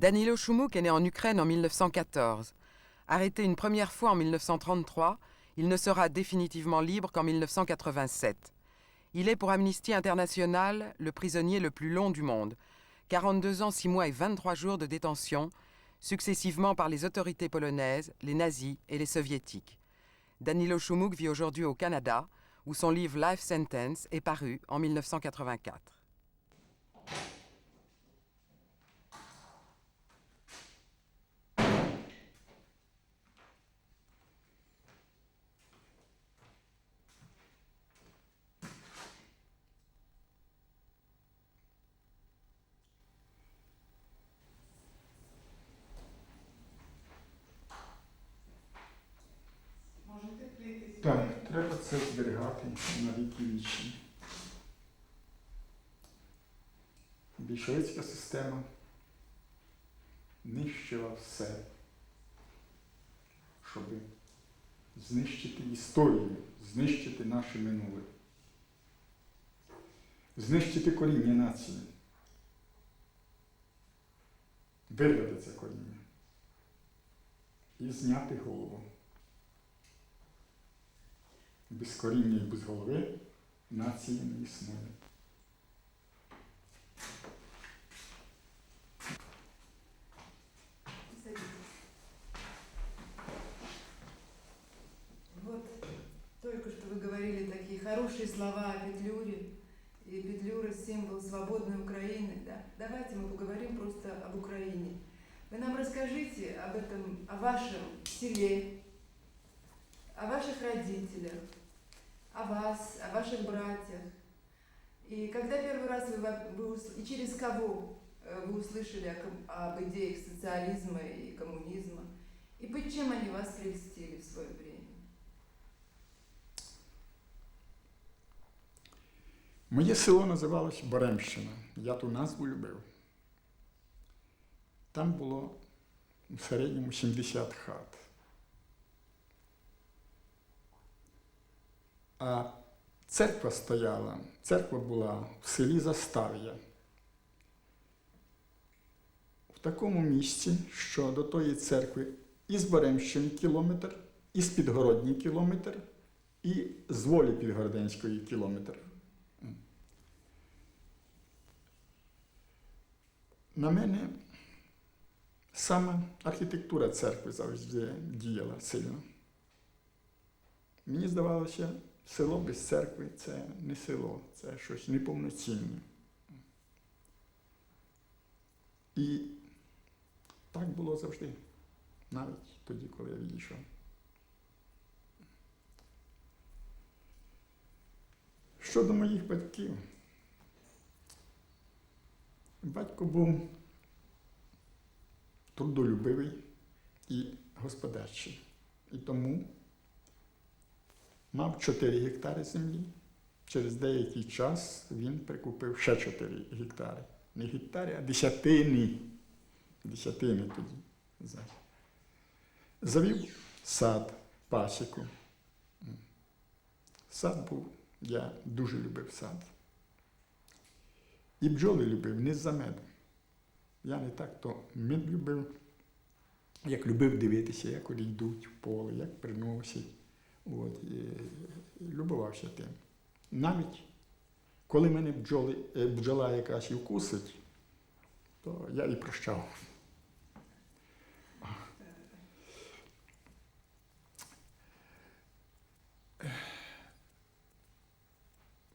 Danilo Shumuk est né en Ukraine en 1914. Arrêté une première fois en 1933, il ne sera définitivement libre qu'en 1987. Il est pour Amnesty International le prisonnier le plus long du monde. 42 ans, 6 mois et 23 jours de détention, successivement par les autorités polonaises, les nazis et les soviétiques. Danilo Shumuk vit aujourd'hui au Canada, où son livre Life Sentence est paru en 1984. Зберігати на віки вічні. Більшовицька система нищила все, щоб знищити історію, знищити наше минуле, знищити коріння нації, вирвати це коріння і зняти голову. Без коріння і без голови нації не існує. Садитесь. Вот только что вы говорили такие хорошие слова о Петлюре. И Петлюра – символ свободной Украины. Да? Давайте мы поговорим просто об Украине. Вы нам расскажите об этом, о вашем селе, о ваших родителях, о вас, о ваших братьях. И когда первый раз вы, во- вы ус- и через кого э, вы услышали о ком- об идеях социализма и коммунизма, и под чем они вас крестили в свое время? Моє село називалось Боремщина. Я ту назву любив. Там було в середньому 70 хат. А церква стояла, церква була в селі Застав'я. В такому місці, що до тої церкви і з Боремщини кілометр, і з Підгородні кілометр, і з волі Підгороденської кілометр. На мене саме архітектура церкви завжди діяла сильно. Мені здавалося, село без церкви це не село, це щось неповноцінне. І так було завжди, навіть тоді, коли я відійшов. Щодо моїх батьків, батько був трудолюбивий і господарчий. І тому мав 4 гектари землі. Через деякий час він прикупив ще 4 гектари. Не гектари, а десятини. Десятини тоді. Завів сад, пасіку. Сад був, я дуже любив сад. І бджоли любив не за медом. Я не так то мед любив, як любив дивитися, як вони в поле, як приносять. От, і, і любувався тим. Навіть коли мене бджоли, е, бджола якась і вкусить, то я і прощав.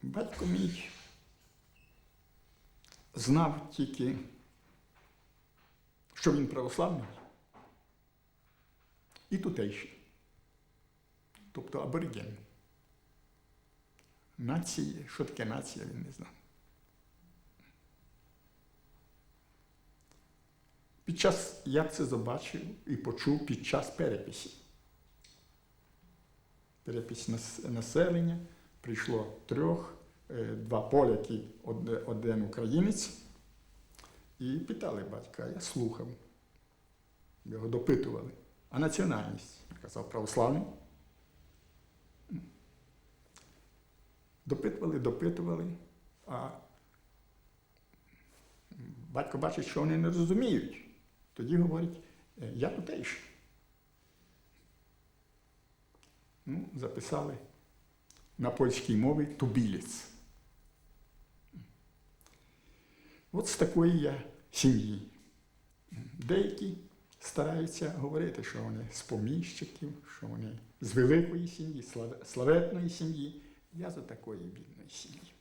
Батько мій знав тільки, що він православний і тутейший, тобто абориген. Нації, що таке нація, він не знав. Під час, я це побачив і почув під час переписі. Перепис населення прийшло трьох, е, два поляки, од- один українець. І питали батька, я слухав. Його допитували. А національність? Казав, православний. Допитували, допитували, а батько бачить, що вони не розуміють. Тоді говорить, «Е, я тутейший. Ну, записали на польській мові тубілець. От з такої я сім'ї. Деякі стараються говорити, що вони з поміщиків, що вони з великої сім'ї, славетної сім'ї. Я з такої бідної сім'ї.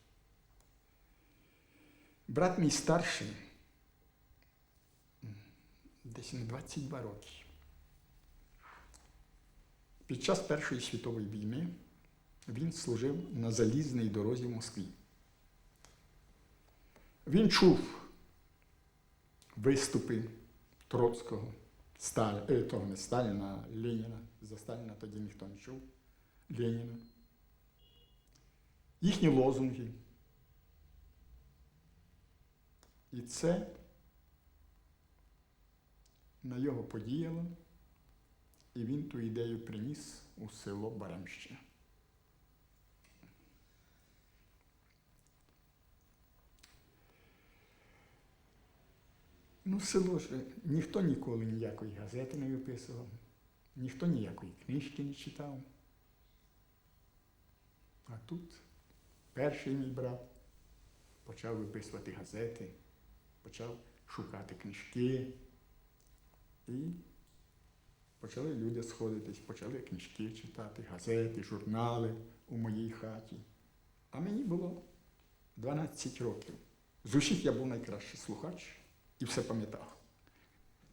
Брат мій старший, десь на 22 роки. Під час Першої світової війни він служив на залізній дорозі в Москві. Він чув виступи Троцького, Сталь... е, того не Сталіна, Леніна. За Сталіна тоді ніхто не чув. Леніна. Їхні лозунги. І це на його подіяло, і він ту ідею приніс у село Баремщина. Ну, село ж ніхто ніколи ніякої газети не виписував, ніхто ніякої книжки не читав. А тут перший мій брат почав виписувати газети, почав шукати книжки. І почали люди сходитись, почали книжки читати, газети, журнали у моїй хаті. А мені було 12 років. З усіх я був найкращий слухач і все пам'ятав.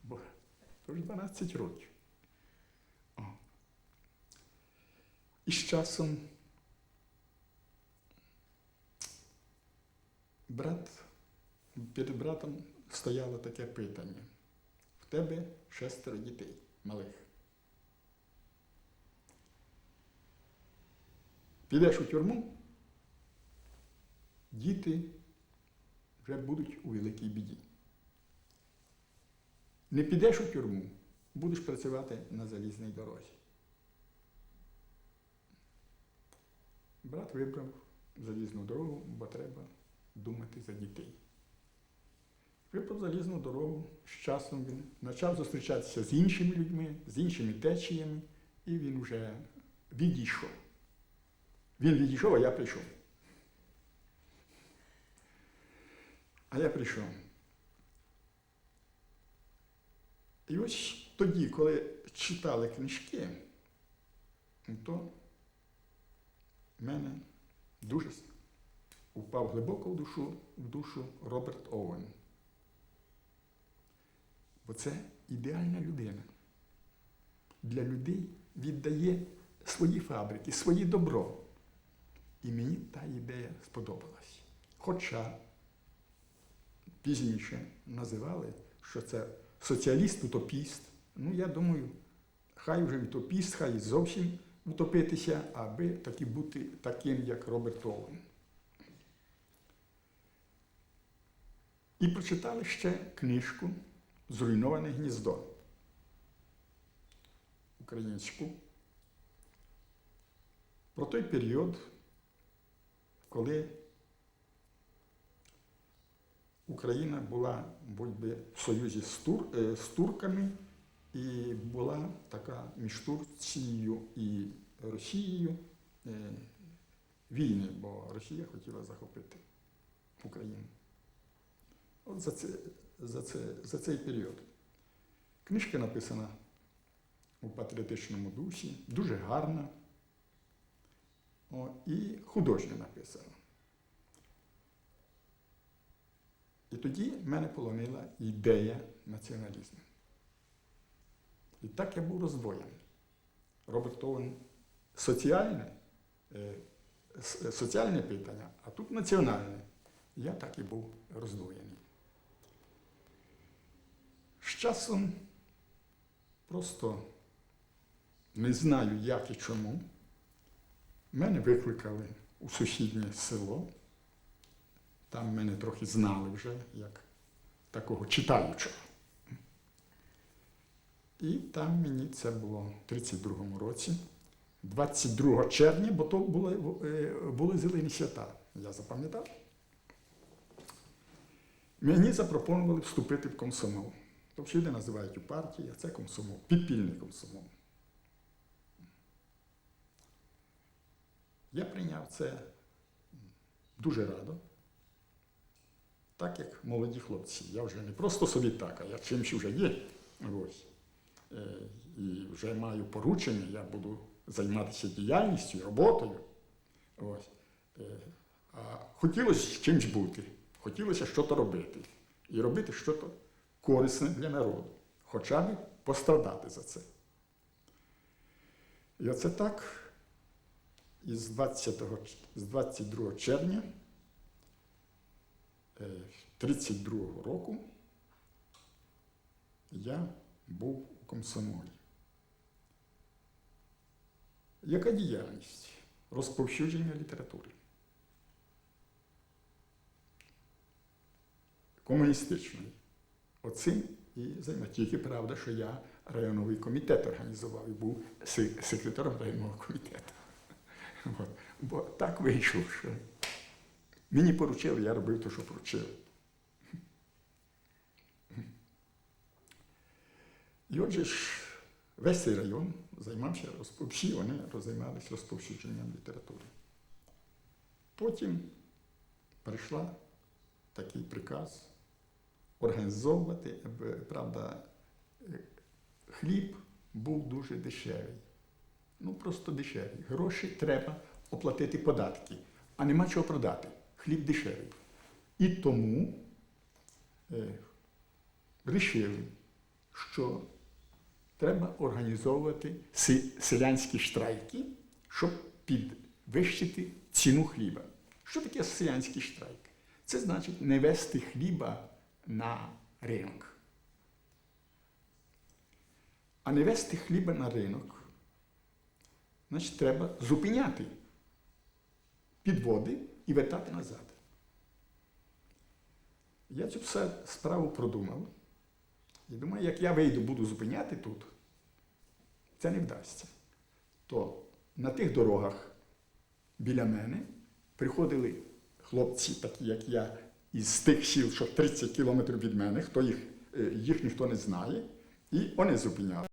Бо ж 12 років. О. І з часом брат, перед братом стояло таке питання. В тебе шестеро дітей малих. Підеш у тюрму, діти вже будуть у великій біді. Не підеш у тюрму, будеш працювати на залізній дорозі. Брат вибрав залізну дорогу, бо треба думати за дітей. Вибрав залізну дорогу, з часом він почав зустрічатися з іншими людьми, з іншими течіями, і він вже відійшов. Він відійшов, а я прийшов. А я прийшов. І ось тоді, коли читали книжки, то в мене дуже упав глибоко в душу, в душу Роберт Оуен. Бо це ідеальна людина. Для людей віддає свої фабрики, своє добро. І мені та ідея сподобалась. Хоча пізніше називали, що це соціаліст-утопіст. Ну, я думаю, хай вже утопіст, хай зовсім утопитися, аби таки бути таким, як Роберт Оуен. І прочитали ще книжку Зруйноване гніздо українську про той період, коли Україна була будь-би в союзі з, тур, е, з турками і була така між Турцією і Росією е, війни, бо Росія хотіла захопити Україну. От за, це, за, це, за цей період. Книжка написана у патріотичному дусі, дуже гарна О, і художньо написана. І тоді мене полонила ідея націоналізму. І так я був роздвоєний. Роберт Оуен соціальне, е, соціальне питання, а тут національне. Я так і був роздвоєний. Часом просто не знаю, як і чому. Мене викликали у сусіднє село. Там мене трохи знали вже як такого читаючого. І там мені це було в 32-му році, 22 червня, бо то були, е, були зелені свята, я запам'ятав. Мені запропонували вступити в комсомол. То всюди називають у партії, а це комсомол, підпільний комсомол. Я прийняв це дуже радо, так як молоді хлопці. Я вже не просто собі так, а я чимсь вже є. Ось. Е, І вже маю поручення, я буду займатися діяльністю, роботою. Ось. Е, А хотілося чимсь бути, хотілося щось робити. І робити щось корисне для народу, хоча б пострадати за це. І оце так із 20, з 22 червня 32 року я був у комсомолі. Яка діяльність? Розповсюдження літератури. Комуністичної. Оцим і займаюся. Тільки правда, що я районовий комітет організував і був се- секретарем районного комітету. От. Бо так вийшло, що мені поручили, я робив те, що поручили. І отже ж, весь цей район займався всі вони займалися розповсюдженням літератури. Потім прийшла такий приказ організовувати, правда, хліб був дуже дешевий. Ну, просто дешевий. Гроші треба оплатити податки, а нема чого продати. Хліб дешевий. І тому е, вирішили, що треба організовувати селянські штрайки, щоб підвищити ціну хліба. Що таке селянський штрайк? Це значить не вести хліба на ринок. А не вести хліба на ринок, значить, треба зупиняти підводи і вертати назад. Я цю все справу продумав. І думаю, як я вийду, буду зупиняти тут, це не вдасться. То на тих дорогах біля мене приходили хлопці, такі як я, із тих сіл, що 30 кілометрів від мене, хто їх, е, їх ніхто не знає, і вони зупиняли.